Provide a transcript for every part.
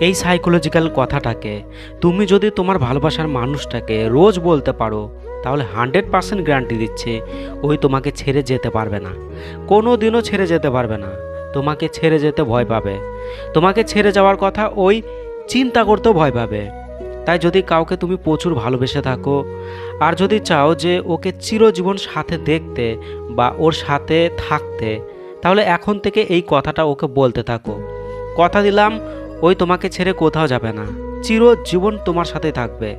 এই সাইকোলজিক্যাল কথাটাকে, তুমি যদি তোমার ভালোবাসার মানুষটাকে রোজ বলতে পারো, তাহলে হান্ড্রেড পার্সেন্ট গ্যারান্টি দিচ্ছে, ওই তোমাকে ছেড়ে যেতে পারবে না। কোনো দিনও ছেড়ে যেতে পারবে না। তোমাকে ছেড়ে যেতে ভয় পাবে। তোমাকে ছেড়ে যাওয়ার কথা ওই চিন্তা করতেও ভয় পাবে। তাই যদি কাউকে তুমি প্রচুর ভালোবেসে থাকো, আর যদি চাও যে ওকে চিরজীবন সাথে দেখতে বা ওর সাথে থাকতে, তাহলে এখন থেকে এই কথাটা ওকে বলতে থাকো। কথা দিলাম ওই তোমাকে ছেড়ে কোথাও যাবে না। চিরজীবন তোমার সাথে থাকবে।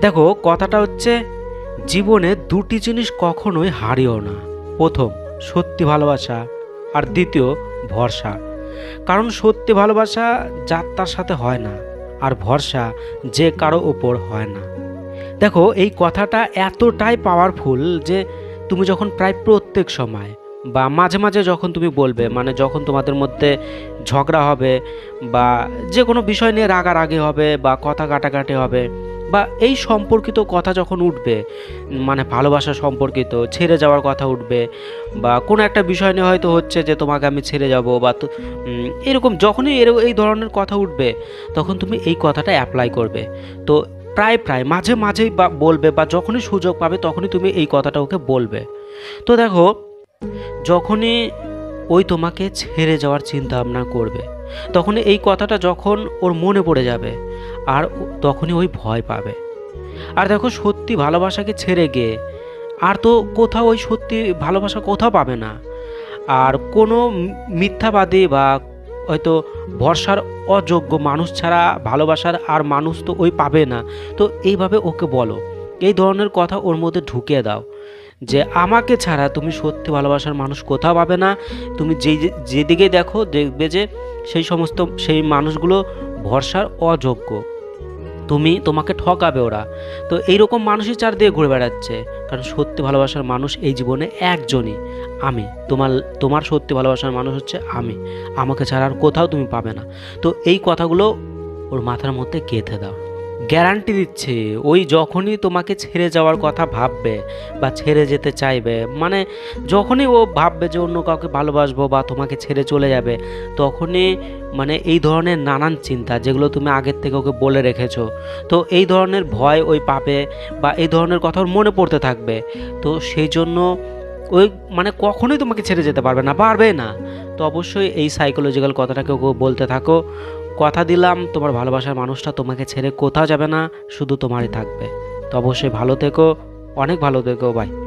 দেখো, কথাটা হচ্ছে, জীবনে দুটি জিনিস কখনোই হারিও না। প্রথম, সত্যি ভালোবাসা, আর দ্বিতীয়, ভরসা। কারণ সত্যি ভালোবাসা যাত্রার সাথে হয় না, আর ভরসা যে কারও ওপর হয় না। দেখো, এই কথাটা এতটাই পাওয়ারফুল যে তুমি যখন প্রায় প্রত্যেক সময় বা মাঝে মাঝে যখন তুমি বলবে মানে যখন তোমাদের মধ্যে ঝগড়া হবে বা যে কোনো বিষয় নিয়ে রাগারাগি হবে বা কথা কাটাকাটি হবে বা এই সম্পর্কিত কথা যখন উঠবে মানে ভালোবাসা সম্পর্কিত, ছেড়ে যাওয়ার কথা উঠবে বা কোনো একটা বিষয় নিয়ে হয়তো হচ্ছে যে তোমাকে আমি ছেড়ে যাব বা এরকম যখনই এর এই ধরনের কথা উঠবে, তখন তুমি এই কথাটা অ্যাপ্লাই করবে। তো প্রায় প্রায় মাঝে মাঝেই বা বলবে বা যখনই সুযোগ পাবে তখনই তুমি এই কথাটা ওকে বলবে। তো দেখো যখনই ওই তোমাকে ছেড়ে যাওয়ার চিন্তা ভাবনা করবে, তখনই এই কথাটা যখন ওর মনে পড়ে যাবে, আর তখনই ওই ভয় পাবে। আর দেখো, সত্যি ভালোবাসাকে ছেড়ে গিয়ে আর তো কোথাও ওই সত্যি ভালোবাসা কোথাও পাবে না। আর কোনো মিথ্যাবাদী বা হয়তো ভরসার অযোগ্য মানুষ ছাড়া ভালোবাসার আর মানুষ তো ওই পাবে না। তো এইভাবে ওকে বলো। এই ধরনের কথা ওর মধ্যে ঢুকিয়ে দাও। যে আমাকে ছাড়া তুমি সত্যি ভালোবাসার মানুষ কোথাও পাবে না। তুমি যেই যে- যেদিকে দেখো দেখবে যে সেই সমস্ত, সেই মানুষগুলো ভরসার অযোগ্য। তুমি, তোমাকে ঠকাবে ওরা। তো এইরকম মানুষই চারদিকে ঘুরে বেড়াচ্ছে। কারণ সত্যি ভালোবাসার মানুষ এই জীবনে একজনই। আমি। তোমার তোমার সত্যি ভালোবাসার মানুষ হচ্ছে আমি। আমাকে ছাড়া আর কোথাও তুমি পাবে না। তো এই কথাগুলো ওর মাথার মধ্যে গেঁথে দাও। গ্যারান্টি দিচ্ছে, ওই যখনই তোমাকে ছেড়ে যাওয়ার কথা ভাববে বা ছেড়ে যেতে চাইবে মানে যখনই ও ভাববে যে অন্য কাউকে ভালোবাসবো বা তোমাকে ছেড়ে চলে যাবে, তখনই মানে এই ধরনের নানান চিন্তা যেগুলো তুমি আগের থেকে ওকে বলে রেখেছো, তো এই ধরনের ভয় ওই পাবে বা এই ধরনের কথা মনে পড়তে থাকবে, তো সেই জন্য ওই মানে কখনোই তোমাকে ছেড়ে যেতে পারবে না পারবে না। তো অবশ্যই এই সাইকোলজিক্যাল কথাটাকে ওকে বলতে থাকো কথা দিলাম, তোমার ভালোবাসার মানুষটা তোমাকে ছেড়ে কোথাও যাবে না, শুধু তোমারই থাকবে। তো অবশ্যই ভালো থেকো, অনেক ভালো থেকো বাই